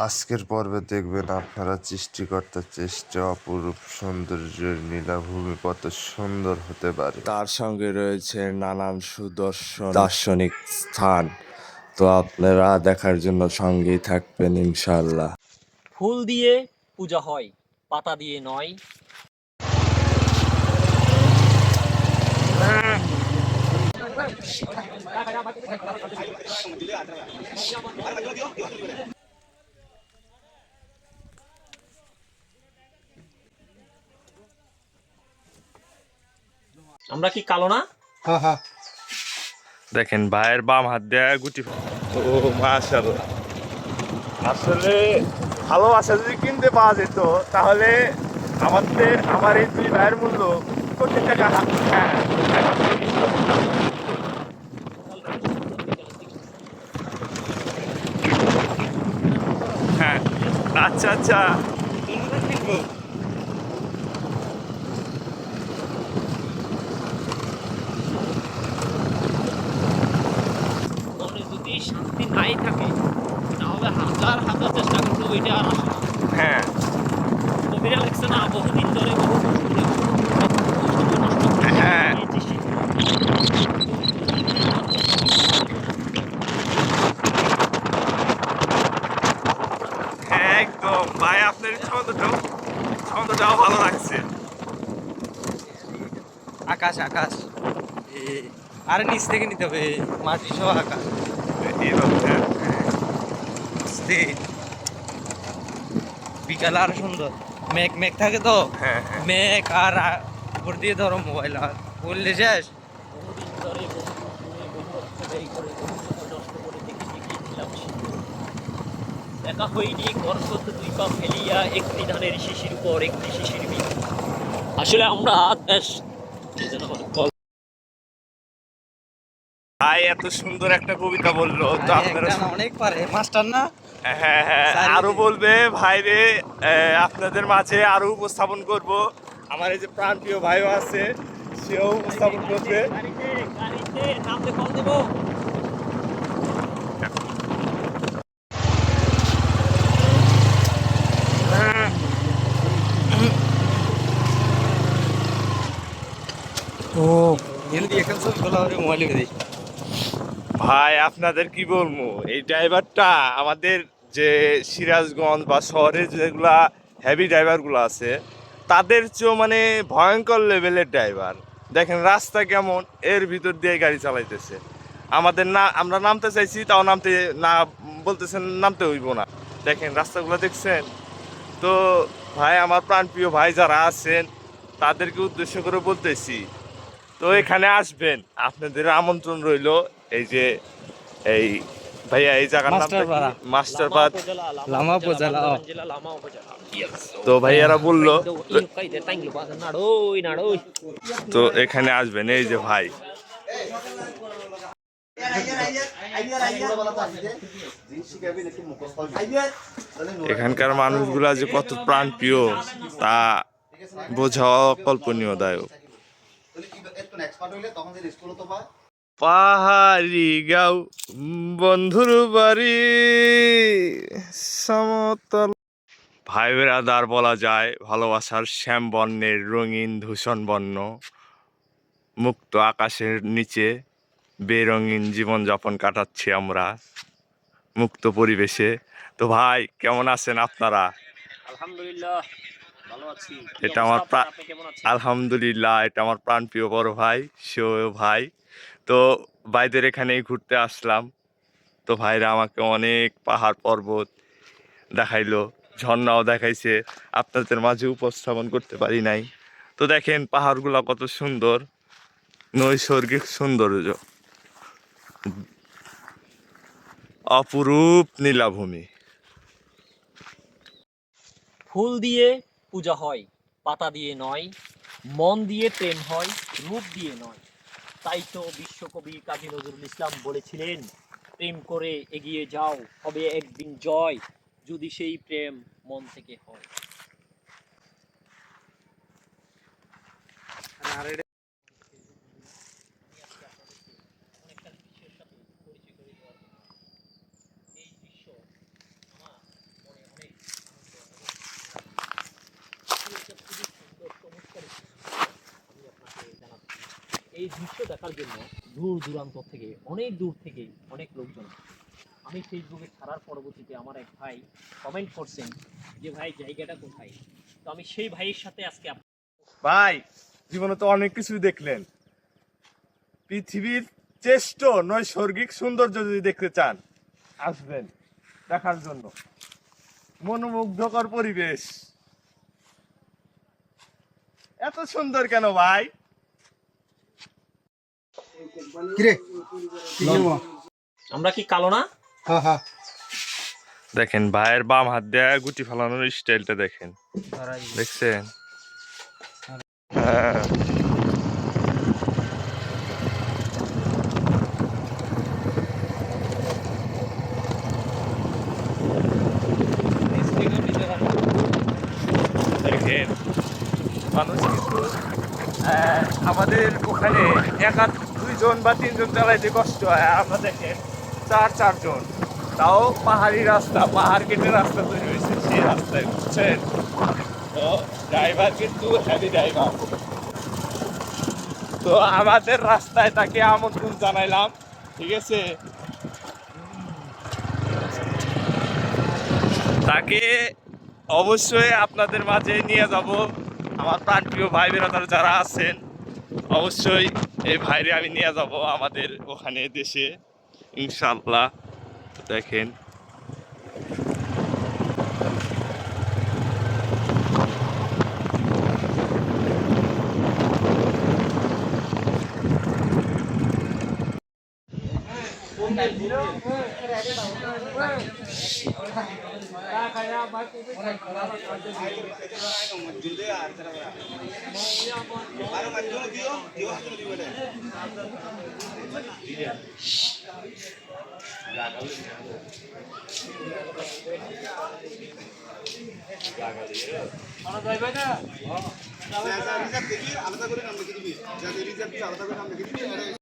আজকের পর্বে দেখবেন আপনারা সৃষ্টিকর্তার চেষ্টা অপরূপ সৌন্দর্যের নীলাভূমি কত সুন্দর হতে পারে। তার সঙ্গে রয়েছে নানান সুদর্শন। দার্শনিক স্থান। তো আপনারা দেখার জন্য সঙ্গেই থাকবেন ইনশাল্লাহ ফুল দিয়ে পূজা হয় পাতা দিয়ে নয়। আমরা কি কালো না? দেখেন ভাইয়ের বাম হাত দেয়া গুটি ও মাশাআল্লাহ। আসলে ভালোবাসা যদি কিনতে পাওয়া যেত তাহলে আমাদের আমার এই দুই ভাইয়ের মূল্য কোটি টাকা হ্যাঁ হ্যাঁ। আচ্ছা আচ্ছা মনে যদি শান্তি নাই থাকে তাহলে হাজার হাজার চেষ্টা করলেও এটা আর আসে না হ্যাঁ কবিরা লাগছে না বহুদিন ধরে বহু বছর ধরে বহু সময় নষ্ট করে হ্যাঁ। দিয়েছি। হ্যাঁ একদম ভাই আপনার ছন্দটাও ছন্দটাও ভালো লাগছে আকাশ আকাশ এ, আরে নিচ থেকে নিতে হবে মাটি সহ আকাশ এইভাবে হ্যাঁ। বুঝতে সুন্দর। মেঘ মেঘ থাকে তো? হ্যাঁ হ্যাঁ। মেঘ আর উপর দিয়ে ধরো মোবাইল আর। বললে শেষ? দেখে একা হইনি গর্ভত দুই পা ফেলিয়া একটি ধানের শিশির উপর একটি শিশির আসলে আমরা এত সুন্দর একটা কবিতা বলল তো আপনারা অনেক পারে। মাস্টার না? হ্যাঁ হ্যাঁ আরও বলবে ভাইরে আপনাদের মাঝে আরও উপস্থাপন করব। আমার এই যে প্রাণ প্রাণপ্রিয় ভাইও আছে সেও উপস্থাপন করবে। ও হিন্দি এখন তোলা হবে মোবাইলে দিই। ভাই, আপনাদের কি বলব? এই ড্রাইভারটা আমাদের যে সিরাজগঞ্জ বা শহরে যেগুলা হেভি ড্রাইভারগুলো আছে, তাদের চেয়েও মানে ভয়ঙ্কর লেভেলের ড্রাইভার। দেখেন রাস্তা কেমন, এর ভিতর দিয়ে গাড়ি চালাইতেছে। আমাদের না, আমরা নামতে চাইছি, তাও নামতে না বলতেছেন, নামতে হইব না। দেখেন রাস্তাগুলো দেখছেন? তো ভাই, আমার প্রাণপ্রিয় ভাই যারা আছেন, তাদেরকে উদ্দেশ্য করে বলতেছি, তো এখানে আসবেন। আপনাদের আমন্ত্রণ রইল। এই যে এই ভাইয়া এই জায়গার। কি? মাস্টারবাদ লামা উপজেলা, তো ভাইয়ারা বলল তো এখানে আসবেন এই যে ভাই। এখানকার মানুষগুলা যে কত প্রাণ প্রিয় তা বোঝা অকল্পনীয় দায়ক পাহাড়ি গাও বন্ধুর বাড়ি। সমতল ভাই বেড়াদার বলা যায় ভালোবাসার শ্যাম বর্ণের রঙিন ধূষণ বর্ণ মুক্ত আকাশের নিচে বেরঙিন জীবনযাপন কাটাচ্ছি আমরা মুক্ত পরিবেশে। তো ভাই কেমন আছেন আপনারা? আলহামদুলিল্লাহ এটা আমার আলহামদুলিল্লাহ এটা আমার প্রাণপ্রিয় বড় ভাই সেও ভাই। তো ভাইদের এখানেই ঘুরতে আসলাম। তো ভাইরা আমাকে অনেক পাহাড় পর্বত দেখাইলো, ঝর্ণাও দেখাইছে, আপনাদের মাঝে উপস্থাপন করতে পারি নাই। তো দেখেন পাহাড়গুলো কত সুন্দর, নৈসর্গিক সৌন্দর্য। অপরূপ নীলাভূমি। ফুল দিয়ে পূজা হয়, পাতা দিয়ে নয়, মন দিয়ে প্রেম হয়, রূপ দিয়ে নয়। তাই তো বিশ্বকবি কাজী নজরুল ইসলাম বলেছিলেন, প্রেম করে এগিয়ে যাও, হবে একদিন জয়, যদি সেই প্রেম মন থেকে হয় আর এটা অনেকটা বিশ্বের সাথে পরিচয় করে দেওয়ার জন্য। এই দৃশ্য আমার এই দৃশ্য দেখার জন্য দূর দূরান্ত থেকে, অনেক দূর থেকে অনেক লোকজন আমি ফেসবুকে ছাড়ার পরবর্তীতে আমার এক ভাই কমেন্ট করছেন যে, ভাই, জায়গাটা কোথায়? তো আমি সেই ভাইয়ের সাথে আজকে ভাই, জীবনে তো অনেক কিছু দেখলেন। পৃথিবীর চেষ্ট নৈসর্গিক সৌন্দর্য যদি দেখতে চান, আসবেন দেখার জন্য। মনোমুগ্ধকর পরিবেশ। এত সুন্দর কেন ভাই? কিরে? আমরা কি কালো না? হ্যাঁ হ্যাঁ দেখেন ভাইয়ের বাম হাত দেয়া গুটি ফালানোর স্টাইলটা দেখেন। দেখছেন? হ্যাঁ। দেখেন মানুষ কিন্তু আমাদের ওখানে এক আধ দুইজন বা তিনজন চালাইতে কষ্ট হয়, আমরা দেখেন চার, চারজন। তাও পাহাড়ি রাস্তা, পাহাড় কেটে রাস্তা তৈরি হয়েছে, সেই রাস্তায় বুঝছেন তো ড্রাইভার কিন্তু হেভি ড্রাইভার তো আমাদের রাস্তায় তাকে আমন্ত্রণ জানাইলাম, ঠিক আছে? তাকে অবশ্যই আপনাদের মাঝে নিয়ে যাব। আমার প্রাণপ্রিয় ভাই বেরাদার যারা আছেন, অবশ্যই এই ভাইরে আমি নিয়ে যাব আমাদের ওখানে দেশে ইনশাল্লাহ দেখেন। আলাদা করে নাম লিখে দিবি। যাদের রিজার্ভ আলাদা করে নাম লিখে দিবি।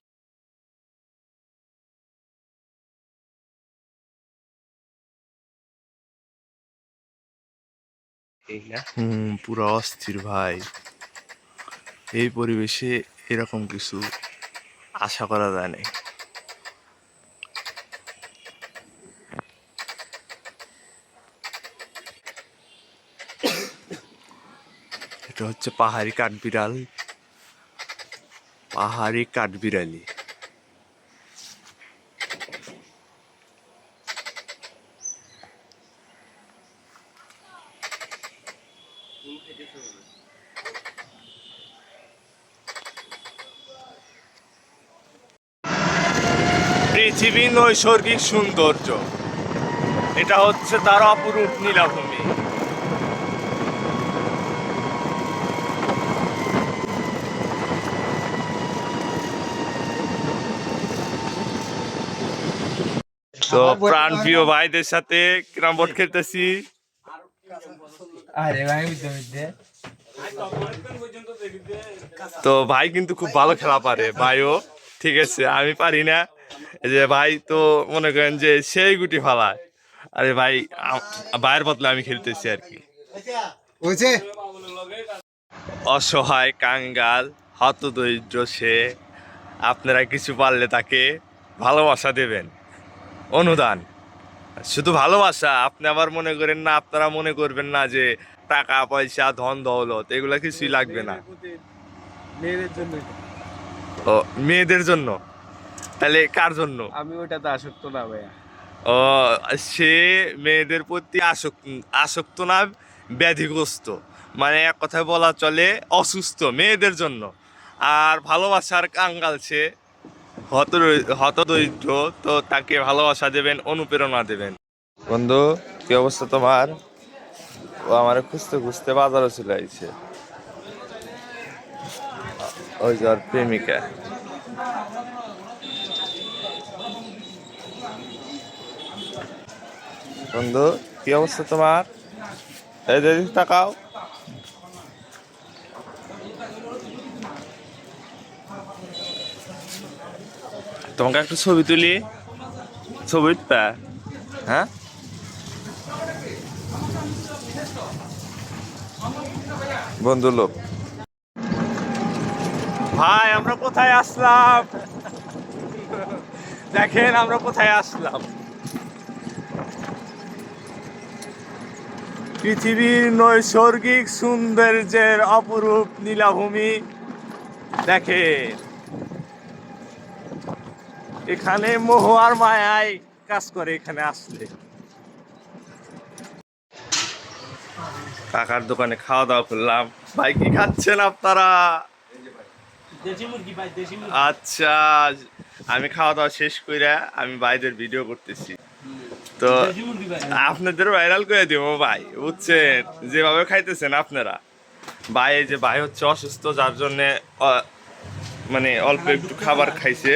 হুম, পুরো অস্থির ভাই। এই পরিবেশে এরকম কিছু আশা করা যায় না এটা হচ্ছে পাহাড়ি কাঠবিড়াল। পাহাড়ি কাঠবিড়ালি। পৃথিবী নৈসর্গিক সৌন্দর্য। এটা হচ্ছে তার অপরূপ নীলাভূমি। তো প্রাণ প্রিয় ভাইদের সাথে ক্রাম বোর্ড খেলতেছি। তো ভাই কিন্তু খুব ভালো খেলা পারে ভাইও। ঠিক আছে আমি পারি না। যে ভাই তো মনে করেন যে সেই গুটি ফালায় আরে ভাই ভাইয়ের বদলে আমি খেলতেছি আর কি। অসহায় কাঙ্গাল হতদরিদ্র সে আপনারা কিছু পারলে তাকে ভালোবাসা দেবেন। অনুদান। শুধু ভালোবাসা আপনি আবার মনে করেন না আপনারা মনে করবেন না যে টাকা পয়সা ধন দৌলত এগুলা কিছুই লাগবে না। মেয়েদের জন্য ও মেয়েদের জন্য। তাহলে কার জন্য? আমি ওটাতে আসক্ত না ভাইয়া। ও সে মেয়েদের প্রতি আসক্ত আসক্ত না ব্যাধিগ্রস্ত। মানে এক কথায় বলা চলে অসুস্থ মেয়েদের জন্য। আর ভালোবাসার কাঙ্গাল সে হত হতদরিদ্র তো তাকে ভালোবাসা দেবেন অনুপ্রেরণা দেবেন। বন্ধু কি অবস্থা তোমার? ও আমার খুঁজতে খুঁজতে বাজারও চলে আইছে। ওই যে প্রেমিকা। বন্ধু কি অবস্থা তোমার? এই যে তাকাও। তোমাকে একটা ছবি তুলি। ছবি উঠবা? হ্যাঁ? বন্ধু লোক। ভাই আমরা কোথায় আসলাম? দেখেন আমরা কোথায় আসলাম। পৃথিবীর নৈসর্গিক সৌন্দর্যের অপরূপ নীলাভূমি। দেখে এখানে মোহ আর মায়ায় কাজ করে এখানে আসলে। কাকার দোকানে খাওয়া দাওয়া করলাম। ভাই কি খাচ্ছেন আপনারা? আচ্ছা আমি খাওয়া দাওয়া শেষ কইরা আমি ভাইদের ভিডিও করতেছি। তো আপনাদের ভাইরাল করে দিব ভাই বুঝছেন? যেভাবে খাইতেছেন আপনারা। ভাই যে ভাই হচ্ছে অসুস্থ যার জন্য মানে অল্প একটু খাবার খাইছে।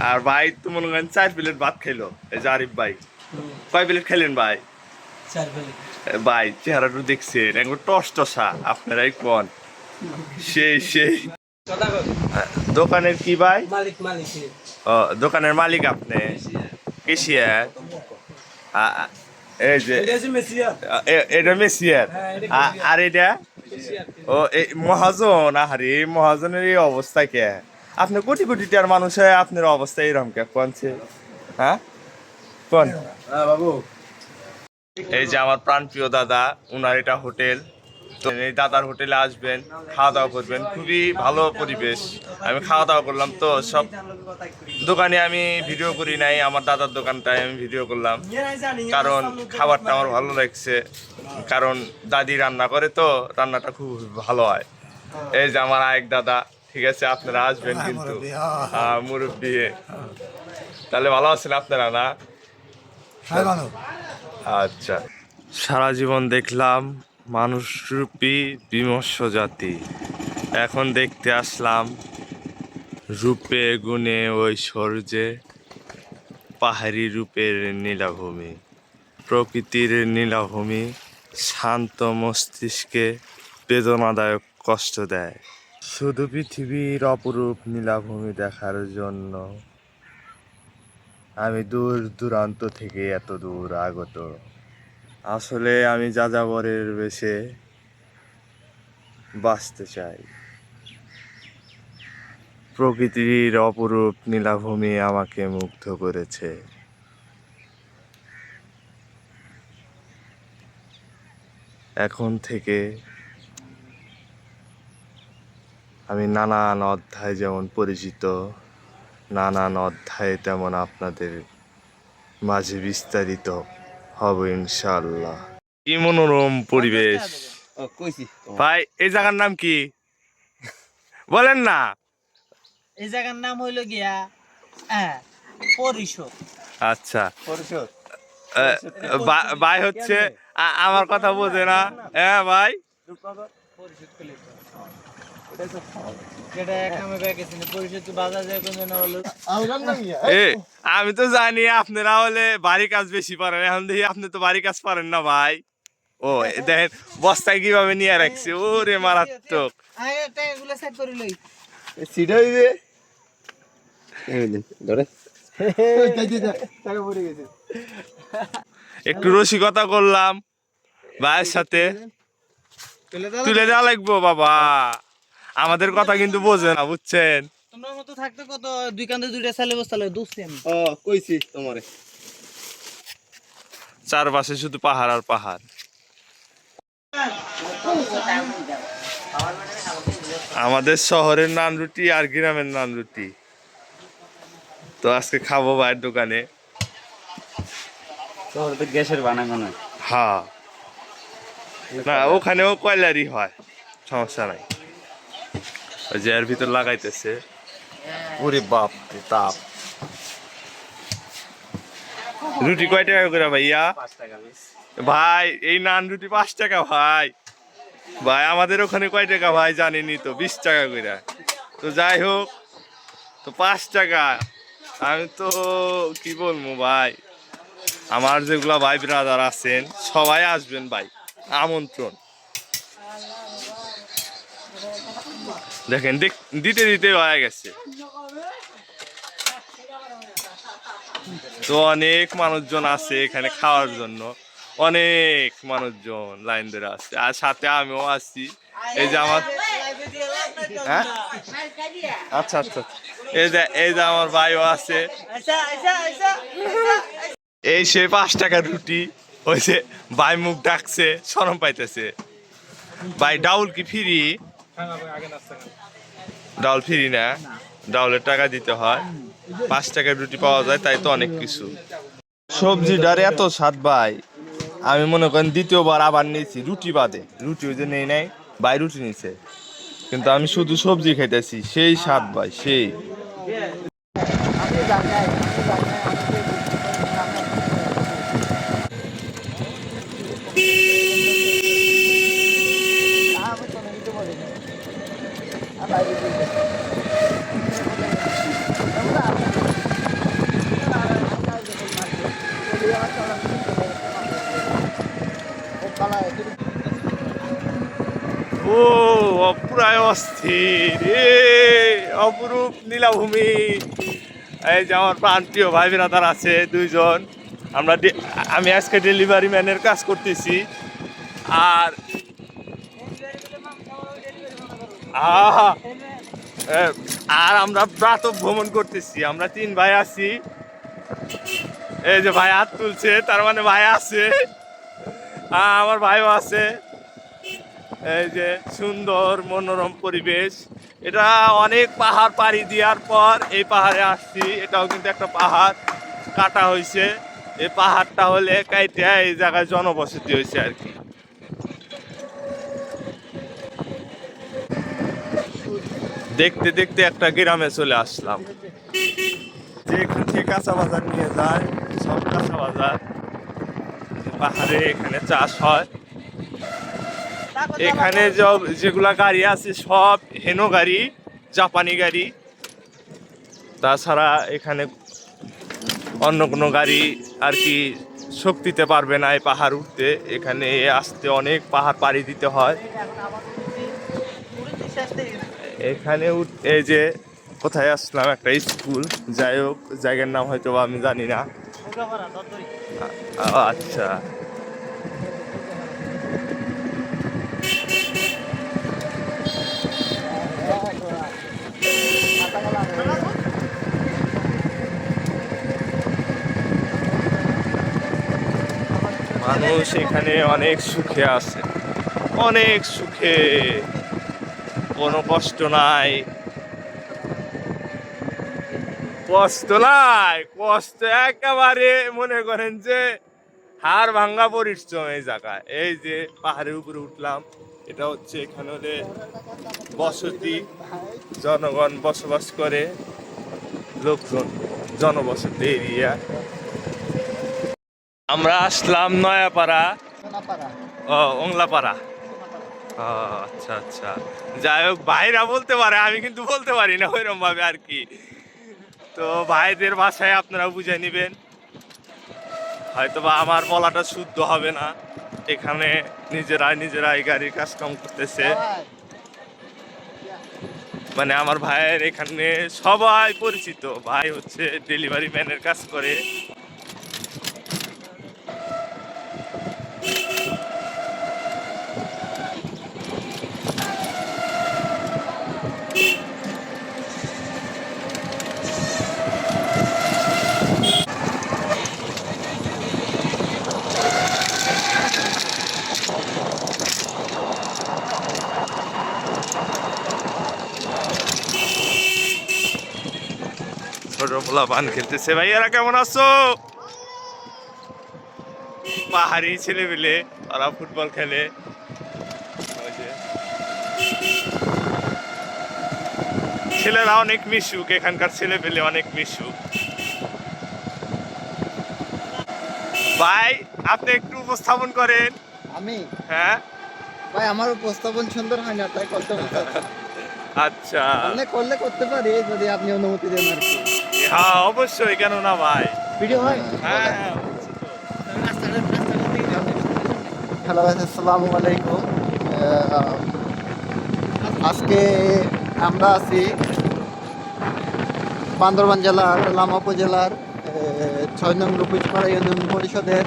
আর ভাই তো মনে করেন চার প্লেট ভাত খাইলো এই যে আরিফ ভাই। কয় প্লেট খাইলেন ভাই? ভাই চেহারাটা দেখছেন একবার টস টসা আপনারাই কোন? সেই সেই। দোকানের কি ভাই? মালিক মালিক ও দোকানের মালিক আপনি? কেশিয়ার আ- এই যে এটা মেসিয়ার আর এটা ও এই মহাজন আহারে এই মহাজনের এই অবস্থা কে আপনি কোটি কোটি টার মানুষ হয় আপনার অবস্থা এরকম কে কোনছে হ্যাঁ কোন বাবু এই যে আমার প্রাণপ্রিয় দাদা উনার এটা হোটেল তো এই দাদার হোটেলে আসবেন খাওয়া দাওয়া করবেন। খুবই ভালো পরিবেশ। আমি খাওয়া দাওয়া করলাম তো সব দোকানে আমি ভিডিও করি নাই আমার দাদার দোকানটায় আমি ভিডিও করলাম। কারণ খাবারটা আমার ভালো লাগছে কারণ দাদি রান্না করে তো রান্নাটা খুব ভালো হয়। এই যে আমার আরেক দাদা ঠিক আছে আপনারা আসবেন কিন্তু। হ্যাঁ। মুরব্বী। তাহলে ভালো আছেন আপনারা না? হ্যাঁ ভালো। আচ্ছা। সারা জীবন দেখলাম মানুষরূপী বিমর্ষ জাতি। এখন দেখতে আসলাম রূপে গুণে ঐশ্বর্যে পাহাড়ি রূপের নীলাভূমি। প্রকৃতির নীলাভূমি শান্ত মস্তিষ্কে বেদনাদায়ক কষ্ট দেয়। শুধু পৃথিবীর অপরূপ নীলাভূমি দেখার জন্য আমি দূর দূরান্ত থেকে এত দূর আগত। আসলে আমি যাযাবরের বেশে বাঁচতে চাই। প্রকৃতির অপরূপ নীলাভূমি আমাকে মুগ্ধ করেছে। এখন থেকে আমি নানান অধ্যায় যেমন পরিচিত, নানান অধ্যায়ে তেমন আপনাদের মাঝে বিস্তারিত হবে ইনশাল্লাহ কি মনোরম পরিবেশ। ভাই এই জায়গার নাম কি? বলেন না। এই জায়গার নাম হইল গিয়া পরিশোধ আচ্ছা। পরিশোধ ভাই হচ্ছে আমার কথা বোঝে না। হ্যাঁ ভাই। আমি তো জানি আপনারা হলে বাড়ি কাজ বেশি পারেন। এখন দেখি আপনি তো বাড়ি কাজ পারেন না ভাই। ও দেখেন বস্তায় কীভাবে নিয়ে রাখছে। মারাত্মক। সিটা হইবে ধরে। একটু রসিকতা করলাম। ভাইয়ের সাথে। তুলে দেওয়া লাগবো বাবা। আমাদের কথা কিন্তু বোঝে না বুঝছেন? তোমার মতো থাকতে কত দুই কান্দে দুইটা সালে বস্তা লই দুসছি আমি? ও কইছি তোমারে। চারপাশে শুধু পাহাড় আর পাহাড়। আমাদের শহরের নান রুটি আর গ্রামের নান রুটি। তো আজকে খাব ভাইয়ের দোকানে। শহরে তো গ্যাসের বানানো না হ্যাঁ। না ওখানেও কয়লারই হয় সমস্যা নাই। ওই যে এর ভিতর লাগাইতেছে। ওরে বাপ রে তাপ। রুটি কয় টাকা করে ভাইয়া? ভাই এই নান রুটি পাঁচ টাকা ভাই। ভাই আমাদের ওখানে কয় টাকা ভাই জানিনি তো বিশ টাকা করে তো যাই হোক তো পাঁচ টাকা। আমি তো কি বলব ভাই আমার যেগুলা ভাই ব্রাদার আছেন সবাই আসবেন ভাই আমন্ত্রণ। দেখেন দেখ- দিতে দিতে হয়ে গেছে। তো অনেক মানুষজন আছে এখানে খাওয়ার জন্য। অনেক মানুষজন লাইন ধরে আছে। আর সাথে আমিও আছি। এই যে আমার হ্যাঁ? আচ্ছা আচ্ছা এই যে এই যে আমার ভাইও আছে। আচ্ছা আচ্ছা আচ্ছা এই সে পাঁচ টাকা রুটি, ওই যে ভাই মুখ ডাকছে শরম পাইতেছে। ভাই, ডাউল কি ফ্রি ডাউল ফ্রি না। ডাউলের টাকা দিতে হয়। পাঁচ টাকার রুটি পাওয়া যায়, তাই তো অনেক কিছু। সবজিটার এত স্বাদ ভাই। আমি মনে করেন দ্বিতীয়বার আবার নিয়েছি, রুটি বাদে। রুটি ওই যে নেই নাই, ভাই রুটি নিছে। কিন্তু আমি শুধু সবজি খাইতেছি, সেই স্বাদ ভাই, সেই। ও অপুরায় অস্থির। অপরূপ নীলাভূমি। এই যে আমার প্রান্তীয় ভাই বিরাদার আছে, দুইজন। আমরা আমি আজকে ডেলিভারি ম্যানের কাজ করতেছি। আর আর আমরা প্রাত ভ্রমণ করতেছি। আমরা তিন ভাই আছি। এই যে ভাই হাত তুলছে, তার মানে ভাই আছে। আমার ভাইও আছে। এই যে সুন্দর মনোরম পরিবেশ। এটা অনেক পাহাড় পাড়ি দেওয়ার পর এই পাহাড়ে আসছি। এটাও কিন্তু একটা পাহাড়। কাটা হয়েছে এই পাহাড়টা হলে কাইতে এই জায়গায় জনবসতি হয়েছে আর কি। দেখতে দেখতে একটা গ্রামে চলে আসলাম। যেখান থেকে কাঁচা বাজার নিয়ে যায়। সব বাজার। পাহাড়ে এখানে চাষ হয়। এখানে যেগুলা গাড়ি আছে, সব হেনো গাড়ি, জাপানি গাড়ি। তাছাড়া এখানে অন্য কোনো গাড়ি আর কি শক্তিতে পারবে না এই পাহাড় উঠতে। এখানে আসতে অনেক পাহাড় পাড়ি দিতে হয়। এখানে এই যে কোথায় আসলাম? একটা স্কুল। যাই হোক, জায়গার নাম হয়তো আমি জানি না। আচ্ছা। মানুষ এখানে অনেক সুখে আছে। অনেক সুখে। কোনো কষ্ট নাই। কষ্ট নাই কষ্ট একেবারে মনে করেন যে হাড় ভাঙ্গা পরিশ্রম এই জায়গায়। এই যে পাহাড়ের উপরে উঠলাম এটা হচ্ছে এখানে হলে বসতি জনগণ বসবাস করে লোকজন জনবসতি এরিয়া। আমরা আসলাম নয়াপাড়া। ও ওংলাপাড়া। ও আচ্ছা আচ্ছা। যাই হোক ভাইরা বলতে পারে আমি কিন্তু বলতে পারি না ওইরকম ভাবে আর কি। তো ভাইদের ভাষায় আপনারা বুঝে নেবেন। হয়তো বা আমার বলাটা শুদ্ধ হবে না। এখানে নিজেরা নিজেরাই গাড়ির কাজ কাম করতেছে। মানে আমার ভাইয়ের এখানে সবাই পরিচিত। ভাই হচ্ছে ডেলিভারি ম্যানের কাজ করে। ছোট পোলা পান খেলতেছে। ভাইয়ারা কেমন আছো? পাহাড়ি ছেলে পেলে ওরা ফুটবল খেলে। ছেলেরা অনেক মিশুক এখানকার ছেলে পেলে অনেক মিশুক। ভাই আপনি একটু উপস্থাপন করেন। আমি? হ্যাঁ? ভাই আমার উপস্থাপন সুন্দর হয় না তাই করতে আচ্ছা। আপনি করলে করতে পারি যদি আপনি অনুমতি দেন আর কি। হ্যাঁ অবশ্যই কেন না ভাই। ভিডিও হয়? হ্যাঁ হ্যাঁ হ্যালো ভাই আসসালামু আলাইকুম। আজকে আমরা আছি বান্দরবান জেলার লামা উপজেলার ছয় নং রূপসপাড়া ইউনিয়ন পরিষদের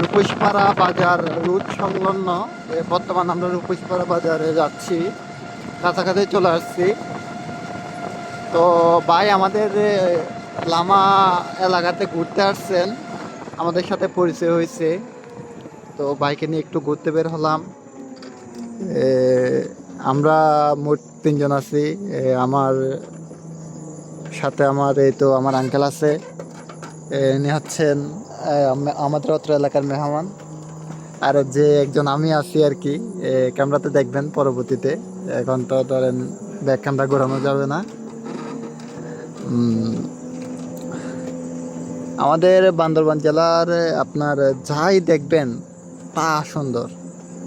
রূপসপাড়া বাজার রুট সংলগ্ন বর্তমান আমরা রূপসপাড়া বাজারে যাচ্ছি কাছাকাছি চলে আসছি। তো ভাই আমাদের লামা এলাকাতে ঘুরতে আসছেন। আমাদের সাথে পরিচয় হয়েছে। তো বাইকে নিয়ে একটু ঘুরতে বের হলাম। আমরা মোট তিনজন আছি। আমার সাথে আমার এই তো আমার আঙ্কেল আছে। এ, ইনি হচ্ছেন আমাদের অত্র এলাকার মেহমান। আর যে একজন আমি আছি আর কি ক্যামেরাতে দেখবেন পরবর্তীতে। এখন তো ধরেন ব্যাক ক্যামেরা ঘোরানো যাবে না। আমাদের বান্দরবান জেলার আপনার যাই দেখবেন, তা সুন্দর।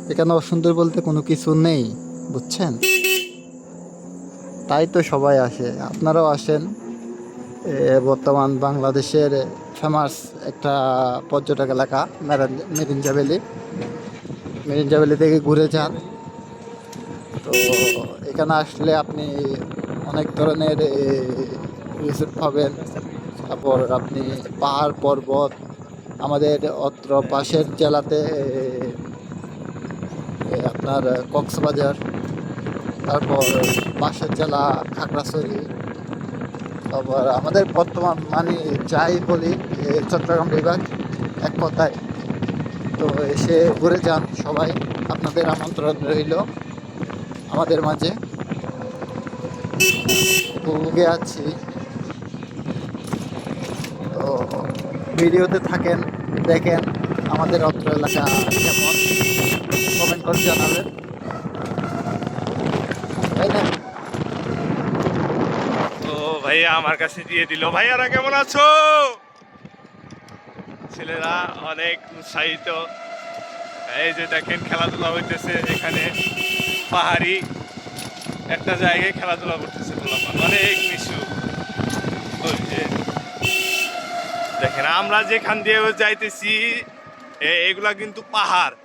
এখানে অসুন্দর বলতে কোনো কিছু নেই, বুঝছেন? তাই তো সবাই আসে, আপনারাও আসেন। বর্তমান বাংলাদেশের ফেমাস একটা পর্যটক এলাকা, মেরান- মেরিঞ্জা থেকে ঘুরে যান। তো এখানে আসলে আপনি অনেক ধরনের রিসোর্ট পাবেন। তারপর আপনি পাহাড় পর্বত, আমাদের অত্র পাশের জেলাতে আপনার কক্সবাজার, তারপর পাশের জেলা খাগড়াছড়ি, তারপর আমাদের বর্তমান মানে যাই বলি চট্টগ্রাম বিভাগ এক কথায়। তো এসে ঘুরে যান সবাই, আপনাদের আমন্ত্রণ রইল আমাদের মাঝে। ভুগে আছি। ভিডিওতে থাকেন, দেখেন আমাদের অত্র এলাকা। কেমন কমেন্ট করে জানাবেন। ভাইয়া, আমার কাছে দিয়ে দিল। ভাইয়ারা কেমন আছো? ছেলেরা অনেক উৎসাহিত। এই যে দেখেন, খেলাধুলা হইতেছে এখানে। পাহাড়ি একটা জায়গায় খেলাধুলা করতেছে অনেক ওই যে দেখেন, আমরা যেখান দিয়ে যাইতেছি এগুলা কিন্তু পাহাড়।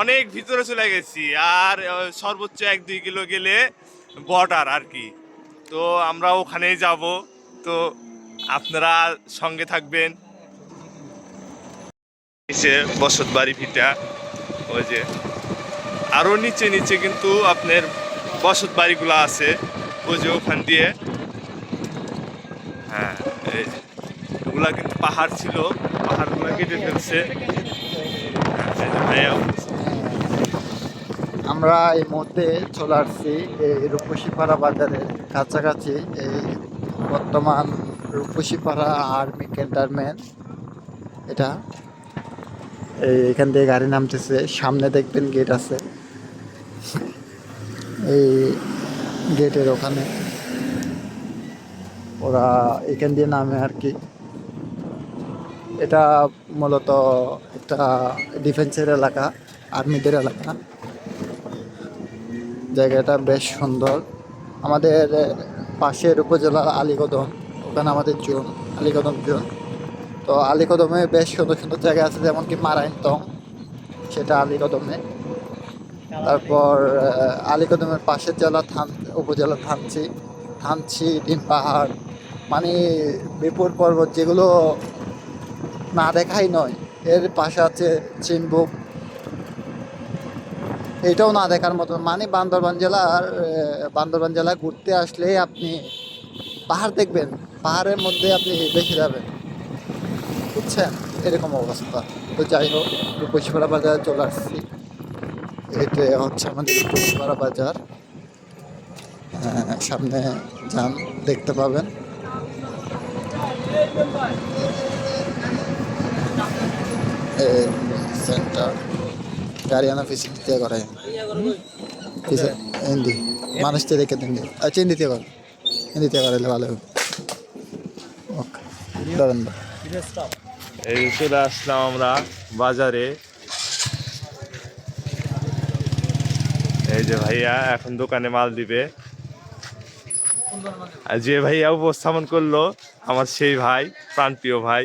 অনেক ভিতরে চলে গেছি, আর সর্বোচ্চ এক দুই কিলো গেলে বর্ডার আর কি। তো আমরা ওখানেই যাব। তো আপনারা সঙ্গে থাকবেন। নিচে বসত বাড়ি ভিটা, ওই যে। আরও নিচে নিচে কিন্তু আপনার বসত বাড়িগুলো আছে, ওই যে ওখান দিয়ে। হ্যাঁ এই যে। ওগুলা কিন্তু পাহাড় ছিল, পাহাড়গুলো কেটে ফেলছে। আমরা এই মুহূর্তে চলে আসছি এই রূপসীপাড়া বাজারের কাছাকাছি এই বর্তমান রূপসীপাড়া আর্মি ক্যান্টারমেন্ট এটা। এই এখান থেকে গাড়ি নামতেছে, সামনে দেখবেন গেট আছে। এই গেটের ওখানে। ওরা এখান দিয়ে নামে আর কি। এটা মূলত একটা ডিফেন্সের এলাকা আর্মিদের এলাকা। জায়গাটা বেশ সুন্দর। আমাদের পাশের উপজেলা আলীকদম, ওখানে আমাদের জোন, আলীকদম জোন। তো আলীকদমে বেশ সুন্দর সুন্দর জায়গা আছে যেমন কি মারাইনতং, সেটা আলীকদমে। তারপর আলীকদমের পাশের জেলা থান, উপজেলা থানচি থানচি ডিম পাহাড় মানে বিপুর পর্বত, যেগুলো না দেখাই নয়। এর পাশে আছে চিনবুক এটাও না দেখার মতো। মানে বান্দরবান জেলার বান্দরবান জেলা ঘুরতে আসলে আপনি পাহাড় দেখবেন। পাহাড়ের মধ্যে আপনি দেখে যাবেন। বুঝছেন? এরকম অবস্থা। তো যাই হোক, রূপসীপাড়া বাজার চলে আসছি। এটা হচ্ছে আমাদের রূপসীপাড়া বাজার। সামনে যান, দেখতে পাবেন। সেন্টার গাড়ি আনা ফিসি দিতে করে হিন্দি মানুষকে রেখে দিন। আচ্ছা হিন্দিতে কর। হিন্দিতে করাইলে ভালো হবে। ওকে দাঁড়ান এই চলে আসলাম আমরা বাজারে। এই যে ভাইয়া এখন দোকানে মাল দিবে। যে ভাইয়া উপস্থাপন করল, আমার সেই ভাই, প্রাণপ্রিয় ভাই।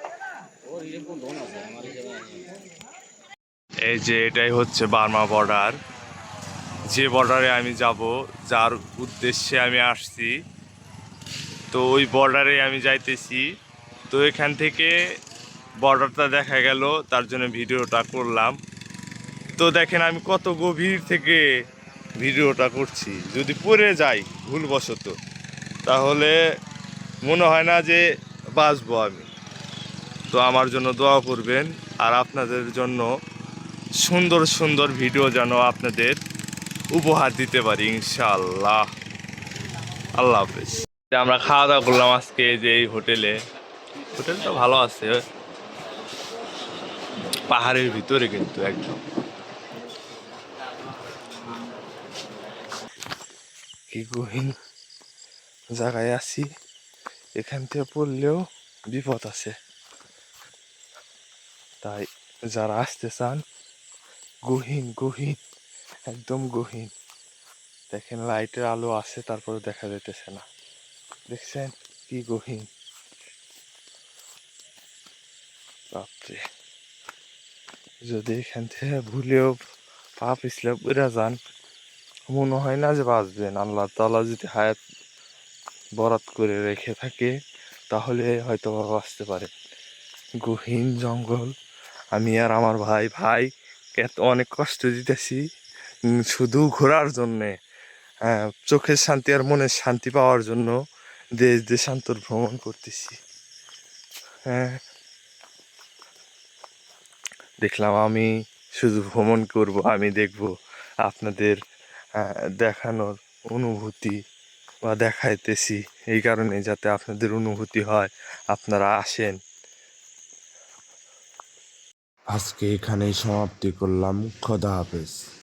এই যে এটাই হচ্ছে বার্মা বর্ডার যে বর্ডারে আমি যাব, যার উদ্দেশ্যে আমি আসছি, তো ওই বর্ডারে আমি যাইতেছি। তো এখান থেকে বর্ডারটা দেখা গেল, তার জন্য ভিডিওটা করলাম। তো দেখেন, আমি কত গভীর থেকে ভিডিওটা করছি। যদি পড়ে যাই ভুলবশত, তাহলে মনে হয় না যে বাঁচবো আমি। তো আমার জন্য দোয়া করবেন আর আপনাদের জন্য সুন্দর সুন্দর ভিডিও যেন আপনাদের উপহার দিতে পারি, ইনশাআল্লাহ। আল্লাহ হাফেজ। আমরা খাওয়া দাওয়া করলাম আজকে যে এই হোটেলে, হোটেলটা ভালো আছে। পাহাড়ের ভিতরে কিন্তু একদম। কি গহীন জায়গায় আছি, এখান থেকে পড়লেও বিপদ আছে। তাই যারা আসতে চান, গহীন গহীন, একদম গহীন। দেখেন লাইটের আলো আছে, তারপরে দেখা যাইতেছে না। দেখছেন কি গহীন? বাপরে। যদি এখান থেকে ভুলেও পা পিছলে পড়ে যান, মনে হয় না যে বাঁচবেন। আল্লাহ তালা যদি হায়াত বরাত করে রেখে থাকে, তাহলে হয়তো বাঁচতে পারে গহীন জঙ্গল আমি আর আমার ভাই ভাই এত অনেক কষ্ট দিতেছি শুধু ঘোরার জন্যে। হ্যাঁ, চোখের শান্তি আর মনের শান্তি পাওয়ার জন্য দেশ দেশান্তর ভ্রমণ করতেছি। হ্যাঁ। দেখলাম আমি শুধু ভ্রমণ করব আমি দেখব আপনাদের আহ, দেখানোর অনুভূতি বা দেখাইতেছি। এই কারণে যাতে আপনাদের অনুভূতি হয় আপনারা আসেন। আজকে এখানেই সমাপ্তি করলাম। খোদা হাফেজ।